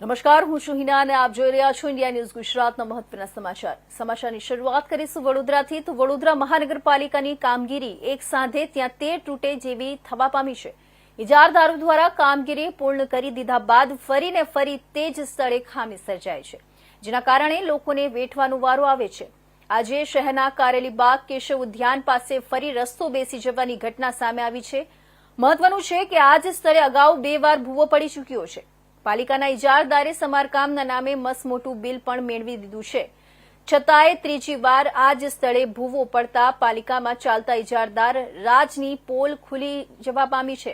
નમસ્કાર, હું છું હિના અને આપ જોઈ રહ્યા છો ઇન્ડિયા ન્યૂઝ ગુજરાતના મહત્વના સમાચાર. સમાચારની શરૂઆત કરીશું વડોદરાથી તો વડોદરા મહાનગરપાલિકાની કામગીરી એક સાંધે ત્યાં તેર તૂટે જેવી થવા પામી છે. ઇજારદારો દ્વારા કામગીરી પૂર્ણ કરી દીધા બાદ ફરીને ફરી તે જ સ્થળે ખામી સર્જાય છે, જેના કારણે લોકોને વેઠવાનો વારો આવે છે. આજે શહેરના કારેલીબાગ કેશવ ઉદ્યાન પાસે ફરી રસ્તો બેસી જવાની ઘટના સામે આવી છે. મહત્વનું છે કે આ જ સ્થળે અગાઉ બે વાર ભૂવો પડી ચૂક્યો છે. પાલિકાના ઇજારદારે સમારકામના નામે મસમોટું બિલ પણ મેળવી દીધું છે. છતાંય ત્રીજી વાર આ જ સ્થળે ભૂવો પડતા પાલિકામાં ચાલતા ઇજારદાર રાજની પોલ ખુલી જવા પામી છે.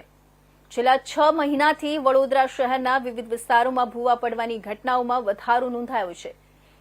છેલ્લા છ મહિનાથી વડોદરા શહેરના વિવિધ વિસ્તારોમાં ભૂવા પડવાની ઘટનાઓમાં વધારો નોંધાયો છે.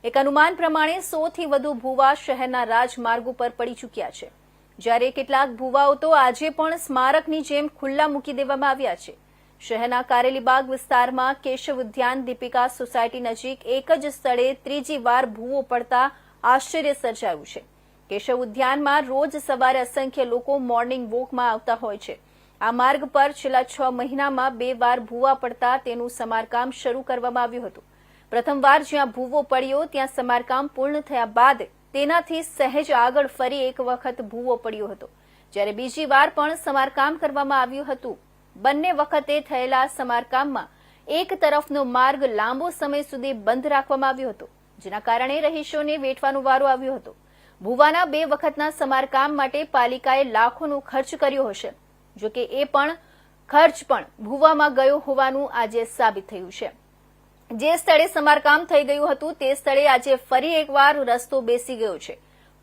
એક અનુમાન પ્રમાણે સોથી વધુ ભૂવા શહેરના રાજમાર્ગો પર પડી ચૂક્યા છે. જ્યારે કેટલાક ભૂવાઓ તો આજે પણ સ્મારકની જેમ ખુલ્લા મૂકી દેવામાં આવ્યા છે. શહેરના કારેલીબાગ વિસ્તારમાં કેશવ ઉદ્યાન દીપિકા સોસાયટી નજીક એક જ સ્થળે ત્રીજી વાર ભૂવો પડતા આશ્ચર્ય સર્જાયું છે. કેશવ ઉદ્યાનમાં રોજ સવારે અસંખ્ય લોકો મોર્નિંગ વોકમાં આવતા હોય છે. આ માર્ગ પર છેલ્લા છ મહિનામાં બે વાર ભૂવા પડતા તેનું સમારકામ શરૂ કરવામાં આવ્યું હતું. પ્રથમવાર જ્યાં ભૂવો પડ્યો, ત્યાં સમારકામ પૂર્ણ થયા બાદ તેનાથી સહેજ આગળ ફરી એક વખત ભૂવો પડ્યો હતો. જ્યારે બીજી વાર પણ સમારકામ કરવામાં આવ્યું હતું બંને વખતે થયેલા સમારકામમાં એક તરફનો માર્ગ લાંબો સમય સુધી બંધ રાખવામાં આવ્યો હતો, જેના કારણે રહીશોને વેઠવાનો વારો આવ્યો હતો. ભુવાના બે વખતના સમારકામ માટે પાલિકાએ લાખોનો ખર્ચ કર્યો હશે જોકે એ પણ ખર્ચ પણ ભુવામાં ગયો હોવાનું આજે સાબિત થયું છે. જે સ્થળે સમારકામ થઈ ગયું હતું, તે સ્થળે આજે ફરી એકવાર રસ્તો બેસી ગયો છે.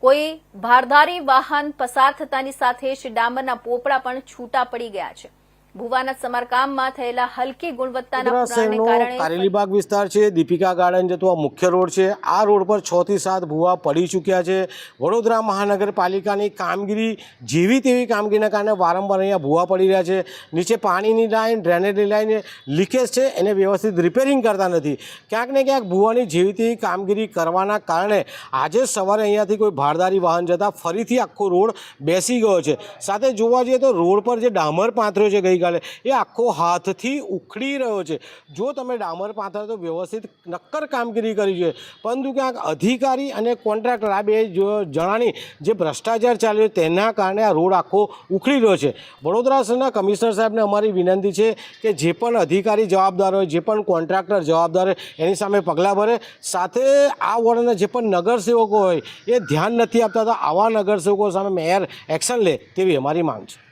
કોઈ ભારધારી વાહન પસાર થતાની સાથે જ ડામરના પોપડા પણ છૂટા પડી ગયા છે. ભુવાના સમારકામમાં થયેલા હલકી ગુણવત્તાના પુરાણને કારણે કારેલીબાગ વિસ્તાર છે દીપિકા ગાર્ડન જતો આ મુખ્ય રોડ છે આ રોડ પર છ થી સાત ભુવા પડી ચૂક્યા છે. વડોદરા મહાનગરપાલિકાની કામગીરી જેવી તેવી કામગીરીના કારણે વારંવાર અહીંયા ભૂવા પડી રહ્યા છે. નીચે પાણીની લાઈન ડ્રેનેજની લાઈન લીકેજ છે એને વ્યવસ્થિત રિપેરિંગ કરતા નથી. ક્યાંક ને ક્યાંક ભુવાની જેવી તેવી કામગીરી કરવાના કારણે આજે સવારે અહીંયાથી કોઈ ભારદારી વાહન જતા ફરીથી આખો રોડ બેસી ગયો છે. સાથે જોવા જઈએ તો રોડ પર જે ડામર પાથર્યો છે ગઈકાલે એ આખો હાથથી ઉખડી રહ્યો છે. જો તમે ડામર પાથર તો વ્યવસ્થિત નક્કર કામગીરી કરી છે. પરંતુ ક્યાંક અધિકારી અને કોન્ટ્રાક્ટર, આ બે જણાની જે ભ્રષ્ટાચાર ચાલ્યો તેના કારણે આ રોડ આખો ઉખડી રહ્યો છે. વડોદરા શહેરના કમિશનર સાહેબને અમારી વિનંતી છે કે જે પણ અધિકારી જવાબદાર હોય, જે પણ કોન્ટ્રાક્ટર જવાબદાર હોય, એની સામે પગલાં ભરે. સાથે આ વોર્ડના જે પણ નગરસેવકો હોય, એ ધ્યાન નથી આપતા તો આવા નગરસેવકો સામે મેયર એક્શન લે તેવી અમારી માંગ છે.